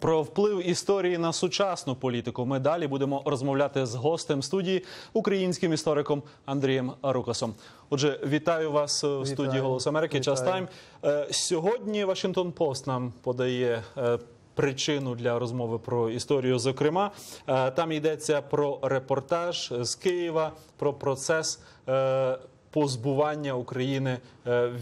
Про вплив історії на сучасну політику ми далі будемо розмовляти з гостем студії, українським істориком Андрієм Рукасом. Отже, вітаю вас в студії Голос Америки. Час тайм. Е, Сьогодні Вашингтон Пост нам подає. е, Причину для розмови про історію, зокрема, Е, там йдеться про репортаж з Києва, про процес позбування України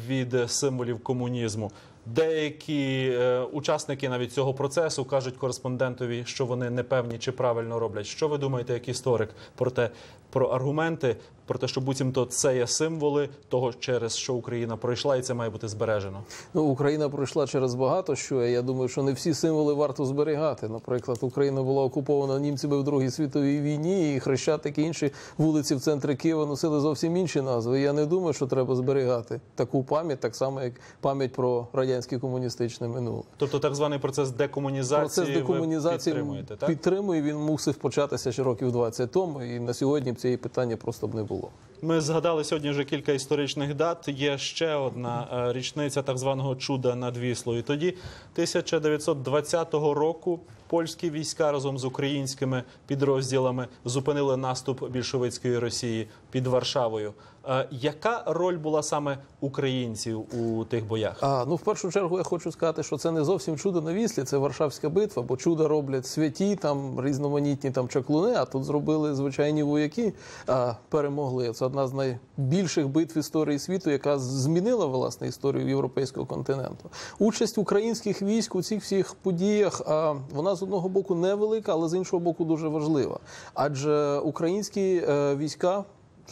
від символів комунізму. Деякі е, учасники навіть цього процесу кажуть кореспондентові, що вони не певні чи правильно роблять. Що ви думаєте, як історик, про те, про аргументи, про те, що буцімто це є символи того, через що Україна пройшла, і це має бути збережено. Ну, Україна пройшла через багато що. Я думаю, що не всі символи варто зберігати. Наприклад, Україна була окупована німцями в Другій світовій війні, і Хрещатик і інші вулиці в центрі Києва носили зовсім інші назви. Я не думаю, що треба зберігати таку пам'ять, так само як пам'ять про радянське комуністичне минуле. Тобто, так званий процес декомунізації, Процес ви підтримуєте, так? підтримую. Він мусив початися ще років 20 тому, і на сьогодні б цієї питання просто б не було. Ми згадали сьогодні вже кілька історичних дат. Є ще одна е, річниця так званого чуда над Віслою. Тоді 1920 року польські війська разом з українськими підрозділами зупинили наступ більшовицької Росії під Варшавою. Е, Яка роль була саме українців у тих боях? А ну в першу чергу я хочу сказати, що це не зовсім чудо на віслі, це Варшавська битва, бо чуда роблять святі, там різноманітні там чаклуни, а тут зробили звичайні вояки, а, перемогли. Це одна з найбільших битв історії світу, яка змінила власне історію європейського континенту. Участь українських військ у цих всіх подіях, а, вона з одного боку невелика, але з іншого боку дуже важлива. Адже українські е, війська.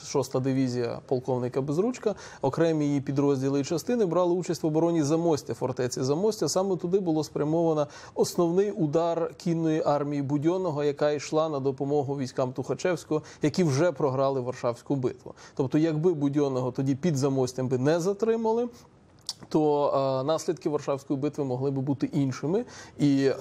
Шоста дивізія полковника Безручка, окремі її підрозділи і частини брали участь в обороні Замостя, фортеці Замостя. Саме туди було спрямовано основний удар кінної армії Будьонного, яка йшла на допомогу військам Тухачевського, які вже програли Варшавську битву. Тобто, якби Будьонного тоді під Замостям би не затримали. То е, наслідки Варшавської битви могли би бути іншими, і е,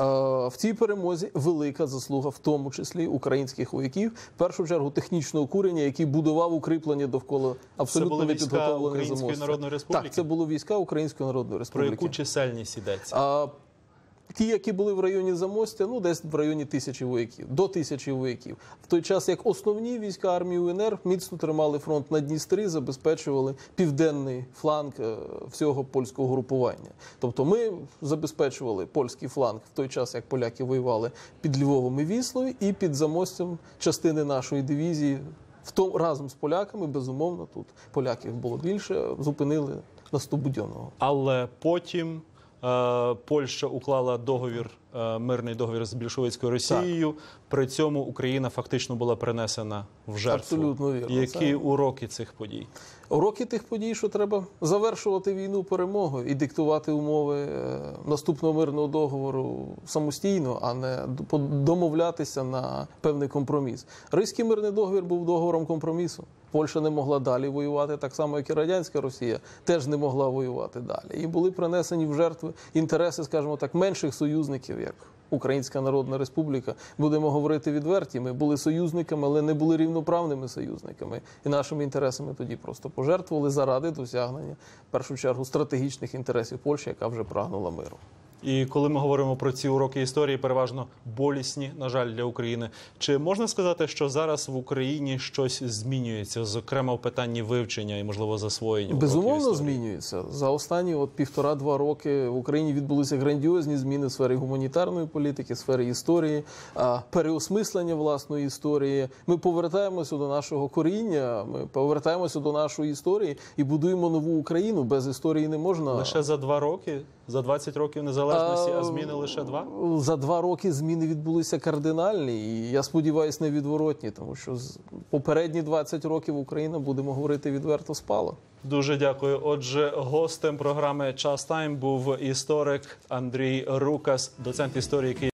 в цій перемозі велика заслуга, в тому числі українських вояків, в першу чергу технічного курення, який будував укріплення довкола абсолютно непідготовлених Української. Народної Республіки? Так, це було війська Української Народної Про яку чисельність йдеться? Ті, які були в районі Замостя, ну десь в районі тисячі вояків, до тисячі вояків. В той час як основні війська армії УНР міцно тримали фронт на Дністрі, забезпечували південний фланг е, всього польського групування. Тобто ми забезпечували польський фланг в той час, як поляки воювали під Львовом і Віслою, і під Замостям частини нашої дивізії. В тому разом з поляками, безумовно, тут поляків було більше, зупинили наступ Будьонного. Але потім Польща уклала договір, е, мирний договір з більшовицькою Росією. При цьому Україна фактично була перенесена в жертву. Абсолютно вірно. Які Це- уроки цих подій? Уроки тих подій, що треба завершувати війну перемогою і диктувати умови е, наступного мирного договору самостійно, а не домовлятися на певний компроміс. Ризький мирний договір був договором компромісу. Польща не могла далі воювати, так само як і радянська Росія теж не могла воювати далі. І були принесені в жертви інтереси, скажімо так, менших союзників, як Українська Народна Республіка. Будемо говорити відверті. Ми були союзниками, але не були рівноправними союзниками. І нашими інтересами тоді просто пожертвували заради досягнення в першу чергу стратегічних інтересів Польщі, яка вже прагнула миру. І коли ми говоримо про ці уроки історії, переважно болісні, на жаль, для України. Чи можна сказати, що зараз в Україні щось змінюється, зокрема в питанні вивчення і можливо засвоєння? Безумовно, змінюється за останні от півтора-два роки в Україні відбулися грандіозні зміни в сфері гуманітарної політики, сфері історії, переосмислення власної історії. Ми повертаємося до нашого коріння. Ми повертаємося до нашої історії і будуємо нову Україну. Без історії не можна Лише за два роки, за 20 років незалежності, а зміни лише два. За два роки зміни відбулися кардинальні, і я сподіваюся, невідворотні, тому що з попередні 20 років Україна, будемо говорити відверто, спала. Дуже дякую. Отже, гостем програми Час Тайм був історик Андрій Рукас, доцент історії Київ.